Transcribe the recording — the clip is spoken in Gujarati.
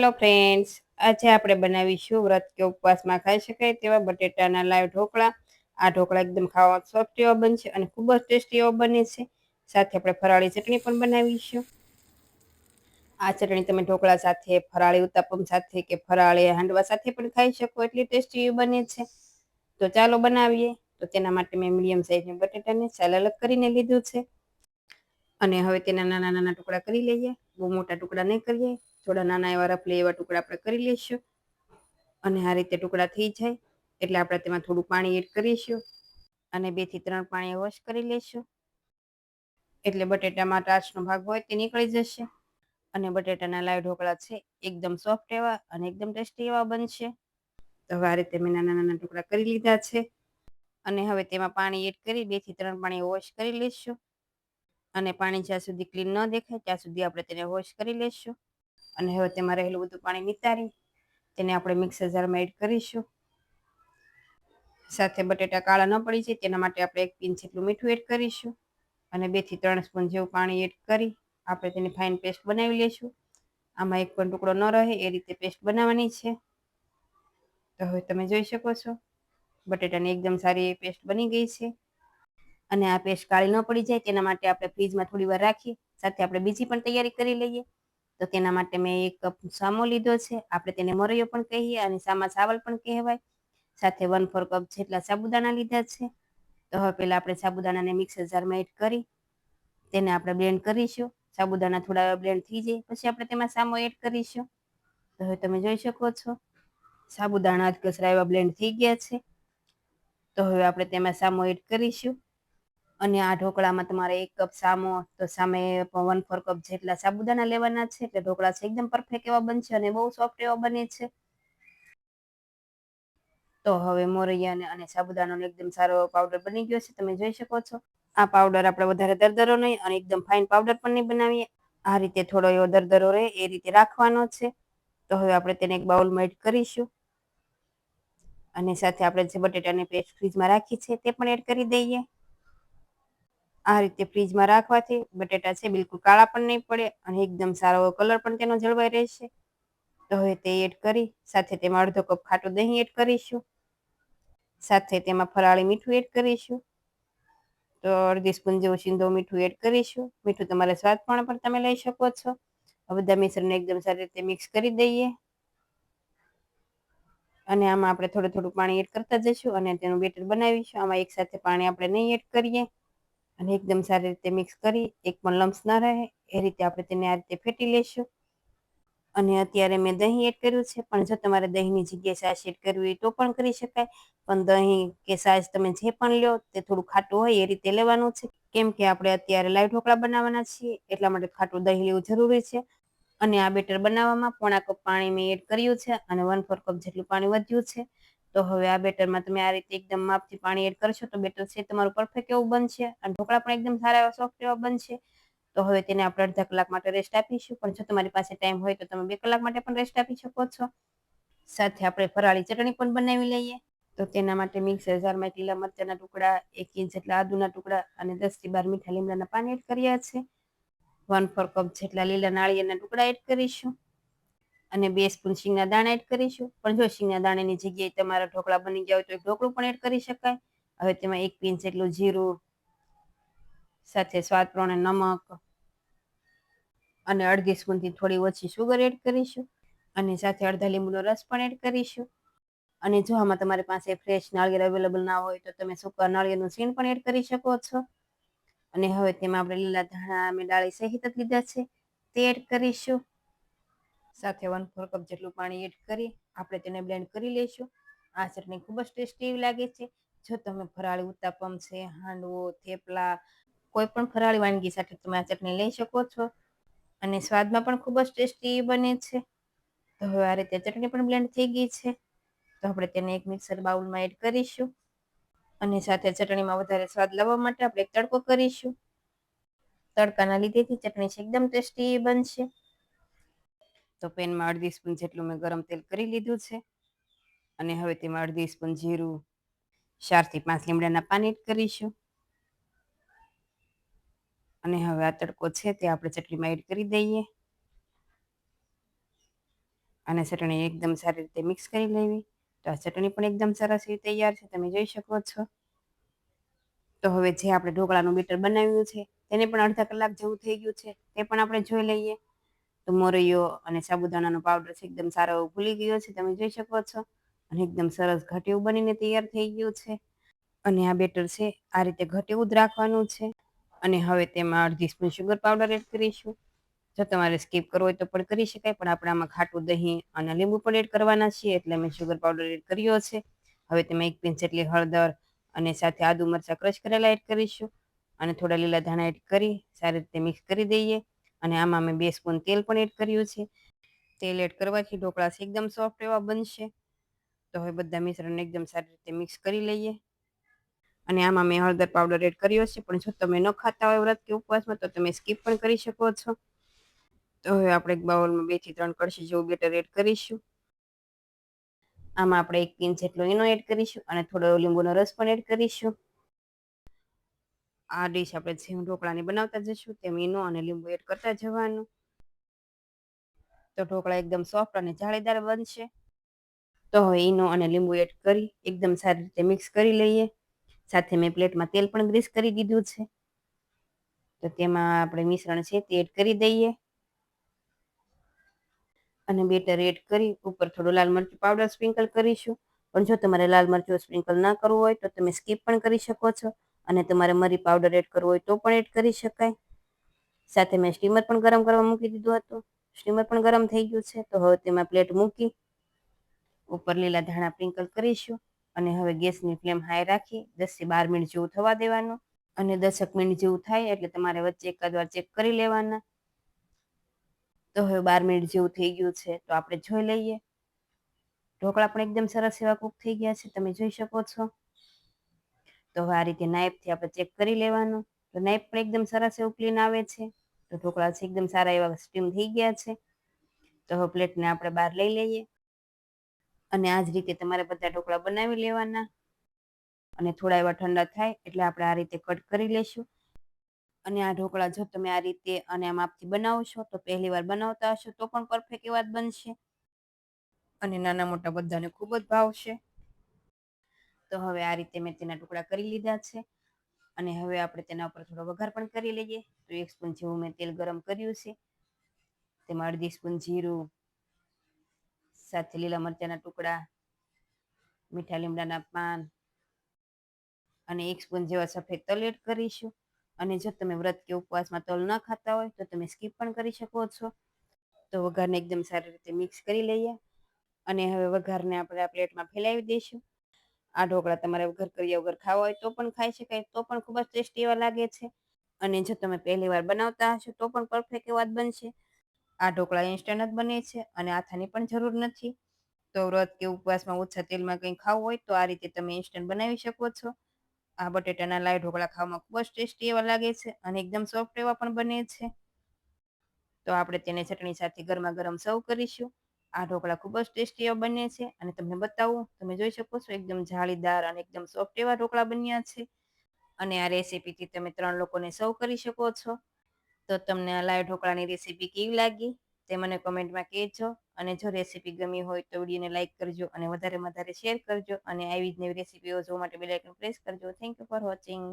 હેલો ફ્રેન્ડ્સ આજે આપણે બનાવીશું વ્રત કે ઉપવાસમાં ખાઈ શકાય તેવા બટેટાના લાઈવ ઢોકળા. આ ઢોકળા એકદમ ખાવા સોફ્ટ એવા બનશે અને ખૂબ જ ટેસ્ટી એવા બને છે. સાથે આપણે ફરાળી ચટણી પણ બનાવીશું. આ ચટણી તમે ઢોકળા સાથે, ફરાળી ઉત્તાપમ સાથે કે ફરાળી હાંડવા સાથે પણ ખાઈ શકો, એટલી ટેસ્ટી બને છે. તો ચાલો બનાવીએ. તો તેના માટે મેં મીડિયમ સાઈઝની બટેટાને ચાલ અલગ કરીને લીધું છે. અને હવે તેના નાના નાના ટુકડા કરી લઈએ. બહુ મોટા ટુકડા નહીં કરીએ. થોડા નાના એવા રફલી એવા ટુકડા આપણે કરી લઈશું. અને આ રીતે ટુકડા થઈ જાય, એટલે આપણે તેમાં થોડું પાણી એડ કરીશું અને બેથી ત્રણ પાણી વોશ કરી લઈશું. એટલે બટેટામાં ટાચનો ભાગ હોય તે નીકળી જશે અને બટેટાના લાઈવ ઢોકળા છે એકદમ સોફ્ટ એવા અને એકદમ ટેસ્ટી એવા બનશે. તો હવે આ રીતે મેં નાના નાના ટુકડા કરી લીધા છે અને હવે તેમાં પાણી એડ કરી બેથી ત્રણ પાણી વોશ કરી લઈશું. અને પાણી જ્યાં સુધી ક્લીન ન દેખાય ત્યાં સુધી આપણે તેને વોશ કરી લઈશું. અને હવે તેમાં રહેલું બધું પાણી નિતારી તેને આપણે મિક્સર જારમાં એડ કરીશું. સાથે બટેટા કાળા ન પડી જાય, તેના માટે આપણે એક પિંચ જેટલું મીઠું એડ કરીશું. અને બેથી ત્રણ સ્પૂન જેવું પાણી એડ કરી આપણે તેની ફાઇન પેસ્ટ બનાવી લઈશું. આમાં એક પણ ટુકડો ન રહે, એ રીતે પેસ્ટ બનાવવાની છે. તો હવે તમે જોઈ શકો છો, બટેટાની એકદમ સારી એવી પેસ્ટ બની ગઈ છે. અને આ પેસ્ટ કાળી ન પડી જાય, તેના માટે આપણે ફ્રીજમાં થોડી વાર રાખી, સાથે આપણે બીજી પણ તૈયારી કરી લઈએ. તો તેના માટે મેં એક કપ સામો લીધો છે. આપણે તેને મરૈયો પણ કહીએ અને સામા ચાવલ પણ કહેવાય. સાથે વન ફોર કપ જેટલા સાબુદાણા લીધા છે. તો હવે પહેલાં આપણે સાબુદાણાને મિક્સર જારમાં એડ કરી, તેને આપણે બ્લેન્ડ કરીશું. સાબુદાણા થોડા બ્લેન્ડ થઈ જાય, પછી આપણે તેમાં સામો એડ કરીશું. તો હવે તમે જોઈ શકો છો, સાબુદાણા કચરા એવા બ્લેન્ડ થઈ ગયા છે. તો હવે આપણે તેમાં સામો એડ કરીશું. અને આ ઢોકળામાં તમારે એક કપ સામો, તો સામે વન ફોર કપ જેટલા સાબુદાણા લેવાના છે, એટલે ઢોકળા છે એકદમ પરફેક્ટ એવા બનશે અને બહુ સોફ્ટ એવા બને છે. તો હવે મોરૈયાને અને સાબુદાણાનો એકદમ સારો પાવડર બની ગયો છે, તમે જોઈ શકો છો. આ પાવડર આપણે વધારે દરદરો નહીં, અને એકદમ ફાઇન પાવડર પણ નહીં બનાવીએ. આ રીતે થોડો એવો દરદરો રહે, એ રીતે રાખવાનો છે. તો હવે આપણે તેને એક બાઉલમાં એડ કરીશું. અને સાથે આપણે જે બટેટાની પેસ્ટ ફ્રીજમાં રાખી છે, તે પણ એડ કરી દઈએ. આ રીતે ફ્રીજમાં રાખવાથી બટેટા છે બિલકુલ કાળા પણ નહીં પડે અને એકદમ સારો કલર પણ તેનો જળવાઈ રહેશે. તો હવે તે એડ કરી, સાથે તેમાં અડધો કપ ખાટું દહીં એડ કરીશું. સાથે તેમાં ફરાળી મીઠું એડ કરીશું. તો અડધી સ્પૂન જેવું સિંધો મીઠું એડ કરીશું. મીઠું તમારે સ્વાદ પણ પણ તમે લઈ શકો છો. બધા મિશ્રણને એકદમ સારી રીતે મિક્સ કરી દઈએ. અને આમાં આપણે થોડું થોડું પાણી એડ કરતા જઈશું અને તેનું બેટર બનાવીશું. આમાં એક સાથે પાણી આપણે નહીં એડ કરીએ. અને એકદમ સારી રીતે મિક્સ કરી, એક પણ લમ્સ ના રહે, એ રીતે આપણે તેને આ રીતે ફેટી લઈશું અને અત્યારે મેં દહીં એડ કર્યું છે, પણ જો તમારે દહીંની જગ્યાએ છાશ એડ કરવી હોય તો પણ કરી શકાય. પણ દહીં કે છાશ તમે જે પણ લ્યો, તે થોડું ખાટું હોય એ રીતે લેવાનું છે. કેમ કે આપણે અત્યારે લાઈવ ઢોકળા બનાવવાના છીએ, એટલા માટે ખાટું દહીં લેવું જરૂરી છે. અને આ બેટર બનાવવામાં પોણા કપ પાણી મેં એડ કર્યું છે, અને વન ફોર કપ જેટલું પાણી વધ્યું છે. તો હવે આ બેટરમાં તમે આ રીતે એકદમ માપથી પાણી એડ કરશો તો બેટર છે તમારું પરફેક્ટ એવું બનશે. અને ઢોકળા પણ એકદમ સારા એવા સોફ્ટ એવા બનશે. તો હવે તેને આપણે અડધા કલાક માટે રેસ્ટ આપીશું. પણ જો તમારી પાસે ટાઈમ હોય તો તમે બે કલાક માટે પણ રેસ્ટ આપી શકો છો. સાથે આપણે ફરાળી ચટણી પણ બનાવી લઈએ. તો તેના માટે મિક્સર જારમાં લીલા મરચાના ટુકડા, એક ઇંચ જેટલા આદુના ટુકડા અને દસથી બાર મીઠા લીમડાના પાન એડ કર્યા છે. વન ફોર કપ જેટલા લીલા નાળિયેરના ટુકડા એડ કરીશું. અને બે સ્પૂન શીંગના દાણા એડ કરીશું. પણ જો શીંગના દાણાની જગ્યાએ તમારા ઢોકળા બની ગયા હોય તો ઢોકળું પણ એડ કરી શકાય. હવે તેમાં એક પિંચ જેટલું જીરું, સાથે સ્વાદ પ્રમાણે નમક અને અડધી સ્પૂનથી થોડી ઓછી સુગર એડ કરીશું. અને સાથે અડધા લીંબુનો રસ પણ એડ કરીશું. અને જો આમાં તમારી પાસે ફ્રેશ નાળિયેર અવેલેબલ ના હોય તો તમે સૂકા નાળિયેરનું સીણ પણ એડ કરી શકો છો. અને હવે તેમાં આપણે લીલા ધાણા અમે ડાળી સહિત લીધા છે. તે એડ કરીશું. સાથે વન ફોર કપ જેટલું પાણી એડ કરી, આપણે તેને બ્લેન્ડ કરી લઈશું. આ ચટણી ખૂબ જ ટેસ્ટી લાગે છે. જો તમે ફરાળી ઉત્તાપમ છે, હાંડવો, થેપલા, કોઈ પણ ફરાળી વાનગી સાથે તમે આ ચટણી લઈ શકો છો. અને સ્વાદમાં પણ ખૂબ જ ટેસ્ટી બને છે. તો હવે આ રીતે ચટણી પણ બ્લેન્ડ થઈ ગઈ છે. તો આપણે તેને એક મિક્સર બાઉલમાં એડ કરીશું. અને સાથે ચટણીમાં વધારે સ્વાદ લાવવા માટે આપણે તડકો કરીશું. તડકાના લીધેથી ચટણી છે, એકદમ ટેસ્ટી બનશે. તો પેનમાં અડધી સ્પૂન જેટલું મેં ગરમ તેલ કરી લીધું છે. અને હવે તેમાં અડધી સ્પૂન જીરું ચારથી પાંચ લીમડાના પાન એડ કરીશું. અને હવે આ તડકો છે તે આપણે ચટણીમાં એડ કરી દઈએ. અને ચટણી એકદમ સારી રીતે મિક્સ કરી લેવી. તો આ ચટણી પણ એકદમ સરસ રીતે તૈયાર છે, તમે જોઈ શકો છો. તો હવે જે આપણે ઢોકળાનું બેટર બનાવ્યું છે, તેને પણ અડધા કલાક જેવું થઈ ગયું છે, તે પણ આપણે જોઈ લઈએ. તો મોરૈયો અને સાબુદાણાનો પાવડર છે, એકદમ સારો એવો ભૂલી ગયો છે, તમે જોઈ શકો છો. અને એકદમ સરસ ઘટ્યું બનીને તૈયાર થઈ ગયું છે. અને આ બેટર છે, આ રીતે ઘટ્યું જ રાખવાનું છે. અને હવે તેમાં અડધી સ્પૂન શુગર પાવડર એડ કરીશું. જો તમારે સ્કીપ કરવો હોય તો પણ કરી શકાય, પણ આપણે આમાં ખાટું દહીં અને લીંબુ પણ એડ કરવાના છીએ, એટલે મેં શુગર પાવડર એડ કર્યો છે. હવે તેમાં એક પિંચ જેટલી હળદર અને સાથે આદુ મરચાં ક્રશ કરેલા એડ કરીશું. અને થોડા લીલા ધાણા એડ કરી સારી રીતે મિક્સ કરી દઈએ. અને આમાં મેં બે સ્પૂન તેલ પણ એડ કર્યું છે. તેલ એડ કરવાથી ઢોકળા એકદમ સોફ્ટ એવા બનશે. તો હવે બધા મિશ્રણને એકદમ સારી રીતે મિક્સ કરી લઈએ. અને આમાં મેં હળદર પાવડર એડ કર્યો છે, પણ જો તમે ન ખાતા હોય વ્રત કે ઉપવાસમાં, તો તમે સ્કીપ પણ કરી શકો છો. તો હવે આપણે એક બાઉલમાં બેથી ત્રણ કળશી જેવું બેટર એડ કરીશું. આમાં આપણે એક પિંચ જેટલો ઈનો એડ કરીશું અને થોડો લીંબુનો રસ પણ એડ કરીશું. આ ડીશ આપણે જેમ ઢોકળાની બનાવતા જઈશું તેમ ઈનો અને લીંબુ એડ કરતા જવાનું. તો ઢોકળા એકદમ સોફ્ટ અને જાળીદાર બનશે. તો હવે ઈનો અને લીંબુ એડ કરી એકદમ સારી રીતે મિક્સ કરી લઈએ. સાથે મેં પ્લેટમાં તેલ પણ ગ્રીસ કરી દીધું છે. તો તેમાં આપણે મિશ્રણ છે તે એડ કરી દઈએ. અને બેટર એડ કરી ઉપર થોડું લાલ મરચું પાવડર સ્પ્રિંકલ કરીશું. પણ જો તમારે લાલ મરચું સ્પ્રિંકલ ના કરવું હોય તો તમે સ્કીપ પણ કરી શકો છો. અને તમારે મરી પાવડર એડ કરવો હોય તો પણ એડ કરી શકાય. સાથે મેં સ્ટીમર પણ ગરમ કરવા મૂકી દીધું હતું. સ્ટીમર પણ ગરમ થઈ ગયું છે, તો હવે તેમાં પ્લેટ મૂકી ઉપર લીલા ધાણા પ્રિંકલ કરીશું અને હવે ગેસની ફ્લેમ હાઈ રાખી દસથી બાર મિનિટ જેવું થવા દેવાનું. અને દસક મિનિટ જેવું થાય એટલે તમારે વચ્ચે એકાદ વાર ચેક કરી લેવાના. તો હવે બાર મિનિટ જેવું થઈ ગયું છે, તો આપણે જોઈ લઈએ. ઢોકળા પણ એકદમ સરસ એવા કૂક થઈ ગયા છે, તમે જોઈ શકો છો. તો હવે આ રીતે નાઇફથી આપણે ચેક કરી લેવાનું. તો નાઇફ પણ એકદમ સરસ એવું ક્લીન આવે છે. તો ઢોકળા છે એકદમ સારા એવા સ્ટીમ થઈ ગયા છે. તો હવે પ્લેટને આપણે બહાર લઈ લઈએ. અને આ જ રીતે તમારે બધા ઢોકળા બનાવી લેવાના. અને થોડા એવા ઠંડા થાય એટલે આપણે આ રીતે કટ કરી લેશું. અને આ ઢોકળા જો તમે આ રીતે અને આ માપથી બનાવશો તો પહેલી વાર બનાવતા હશો તો પણ પરફેક્ટ એવા જ બનશે. અને નાના મોટા બધાને ખૂબ જ ભાવશે. તો હવે આ રીતે મેં તેના ટુકડા કરી લીધા છે. અને હવે આપણે તેના ઉપર થોડો વઘાર પણ કરી લઈએ. તો એક સ્પૂન જેવું મેં તેલ ગરમ કર્યું છે. તેમાં અડધી સ્પૂન જીરું, સાથે લીલા મરચાંના ટુકડા, મીઠા લીમડાના પાન અને એક સ્પૂન જેવા સફેદ તલ એડ કરીશું. અને જો તમે વ્રત કે ઉપવાસમાં તલ ન ખાતા હોય તો તમે સ્કીપ પણ કરી શકો છો. તો વઘારને એકદમ સારી રીતે મિક્સ કરી લઈએ. અને હવે વઘારને આપણે આ પ્લેટમાં ફેલાવી દઈશું. આ ઢોકળા તમારે વઘાર કર્યા વગર ખાવા હોય તો પણ ખાઈ શકાય, તો પણ ખૂબ જ ટેસ્ટી એવા લાગે છે. અને જો તમે પહેલી વાર બનાવતા હશો તો પણ પરફેક્ટ એવા જ બનશે. આ ઢોકળા ઇન્સ્ટન્ટ જ બને છે અને આથાની પણ જરૂર નથી. તો વ્રત કે ઉપવાસમાં ઓછા તેલમાં કંઈ ખાવું હોય તો આ રીતે તમે ઇન્સ્ટન્ટ બનાવી શકો છો. આ બટેટાના લાઈ ઢોકળા ખાવામાં ખૂબ જ ટેસ્ટી એવા લાગે છે અને એકદમ સોફ્ટ એવા પણ બને છે. તો આપણે તેને ચટણી સાથે ગરમા ગરમ સર્વ કરીશું. આ ઢોકળા ખૂબ જ ટેસ્ટી એવા બને છે અને તમને બતાવું, તમે જોઈ શકો છો એકદમ જાળીદાર અને એકદમ સોફ્ટ એવા ઢોકળા બન્યા છે. અને આ રેસીપીથી તમે ત્રણ લોકોને સર્વ કરી શકો છો. તો તમને આ લાઈવ ઢોકળાની રેસીપી કેવી લાગી તે મને કોમેન્ટમાં કહેજો. અને જો રેસીપી ગમી હોય તો વિડીયોને લાઇક કરજો અને વધારે વધારે શેર કરજો અને આવી જ નવી રેસીપીઓ જોવા માટે બેલ આઇકન પ્રેસ કરજો. Thank you for watching.